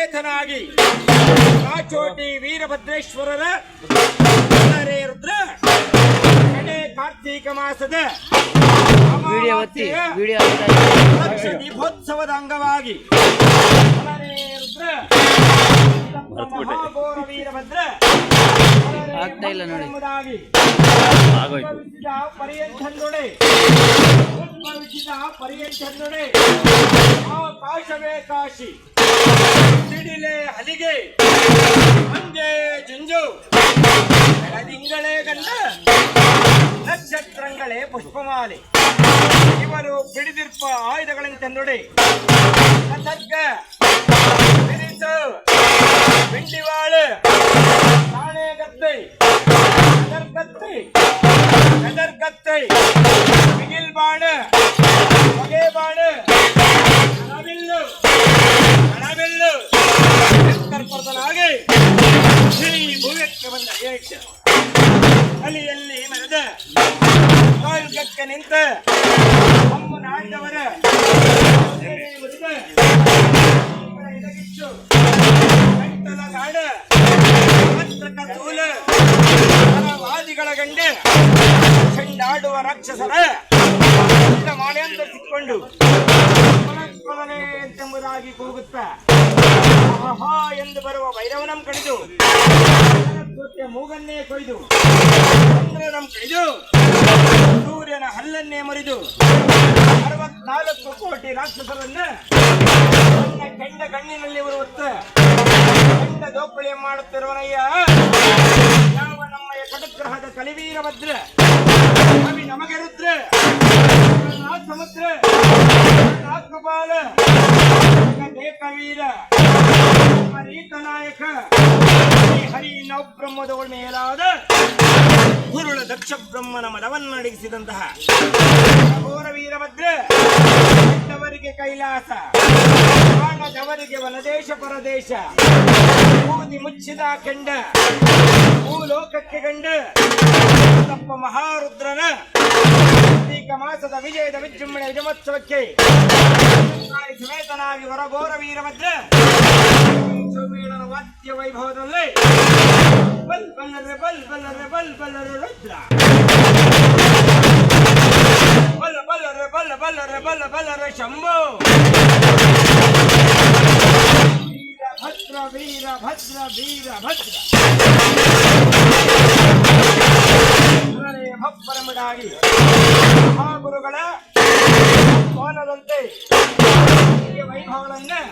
ಚೇತನಾಗಿ ಕಾಚೋಟಿ ವೀರಭದ್ರೇಶ್ವರರ ರುದ್ರ ಕಡೆ ಕಾರ್ತೀಕ ಮಾಸದ. ಲಕ್ಷ ದೀಪೋತ್ಸವದ ಅಂಗವಾಗಿ ರುದ್ರ ವೀರಭದ್ರ ಆಗ್ತಾ ಇಲ್ಲ ನೋಡಿ. ಆಕಾಶವೇ ಕಾಶಿ ಸಿಡಿಲೆ ಹಲಿಗೆ ಮಂಜೆ ಜಂಜು ಬೆಳದಿಂಗಳೇ ಗಂಡ ನಕ್ಷತ್ರಂಗಳೇ ಪುಷ್ಪಮಾಲೆ ಇವರು ಬಿಡಿದಿರ್ಪ ಆಯುಧಗಳಂತೆಂದೊಡೆ ಕತರ್ಗ ಬಿರಿಸು ಬೆಂಡಿವಾಳು ನಾಣೆಗತ್ತೆ ಕದರ್ಗತ್ತೆ ಕದರ್ಗತ್ತೆ ಬಿಗಿಲ್ ಬಂದ ಅಲ್ಲಿ ಕಾಲ್ಗಕ್ಕೆ ನಿಂತ ಅಮ್ಮ ನಾಡಿದವರ ಮುರಿದ? ಎದಗಿಚ್ಚು. ಗಂಟಲ ಗಾಡ ಪತ್ರಕ ತೂಲ ವಾದಿಗಳ ಗಂಡ. ಚೆಂಡಾಡುವ ರಾಕ್ಷಸರ. ಮಾಡೆಂದು ಸಿಕ್ಕೊಂಡು ಎಂಬುದಾಗಿ ಕೂಗುತ್ತ. ಎಂದು ಬರುವ ಭೈರವನಂ ಕಡಿದು ಕೃತ್ಯ ಮೂಗನ್ನೇ ಕೊಯ್ದು. ನಮ್ಮ ಕೈದು ಸೂರ್ಯನ ಹಲ್ಲನ್ನೇ ಮುರಿದು. ಅರವತ್ನಾಲ್ಕು ಕೋಟಿ ರಾಕ್ಷಸರನ್ನ ತನ್ನ ಕೆಂಡ ಕಣ್ಣಿನಲ್ಲಿ ಬರುತ್ತ ಕೆಂಡ ದೋಪಳಿ ಮಾಡುತ್ತಿರುವನಯ್ಯ. ಯಾವ ನಮ್ಮ ಕಟಗ್ರಹದ ಕಲಿವೀರ ಭದ್ರ? ಕವಿ ನಮಗೆ ರುದ್ರ ಸಮುದ್ರ ನಾಥಗೋಪಾಲ ಕವೀರ ನಾಯಕ? ಶ್ರೀ ಹರಿ ನವಬ್ರಹ್ಮದ ಮೇಲಾದ ಗುರುಳ ದಕ್ಷ ಬ್ರಹ್ಮನ ಮದವನ್ನಡಗಿಸಿದಂತಹ ಘೋರ ವೀರಭದ್ರ ಅವರಿಗೆ ಕೈಲಾಸ ಕಾಣದವರಿಗೆ ವನದೇಶ ಪರದೇಶ, ಬೂದಿ ಮುಚ್ಚಿದ ಕೆಂಡ, ಭೂಲೋಕಕ್ಕೆ ಗಂಡ ತಪ್ಪ ಮಹಾರುದ್ರನ ಕಾರ್ತೀಕ ಮಾಸದ ವಿಜಯದ ವಿಜೃಂಭಣೆ ವಿಜಯೋತ್ಸವಕ್ಕೆ ಸಮೇತನಾಗಿ ಹೊರಘೋರ ವೀರಭದ್ರ ಸಮ್ಮೇಳನ ವಾದ್ಯ ವೈಭವದಲ್ಲಿ ಬಲ್ ಬಲ್ಲರೆ ಬಲ್ ಬಲ್ಲರೆ ಬಲ್ ಬಲ್ಲರೆ ರುದ್ರ ಬಲ್ಲ ಬಲ್ಲರೆ ಬಲ್ಲ ಬಲ್ಲರೆ ಬಲ್ಲ ಬಲ್ಲರೆ ಶಂಭು ವೀರ ಭದ್ರ ವೀರ ಭದ್ರ ವೀರ ಭದ್ರ ಪರಮಡಾಗಿ ಮಹಾಗುರುಗಳ ಕೋಲದಂತೆ ವೈಭವಗಳನ್ನೇ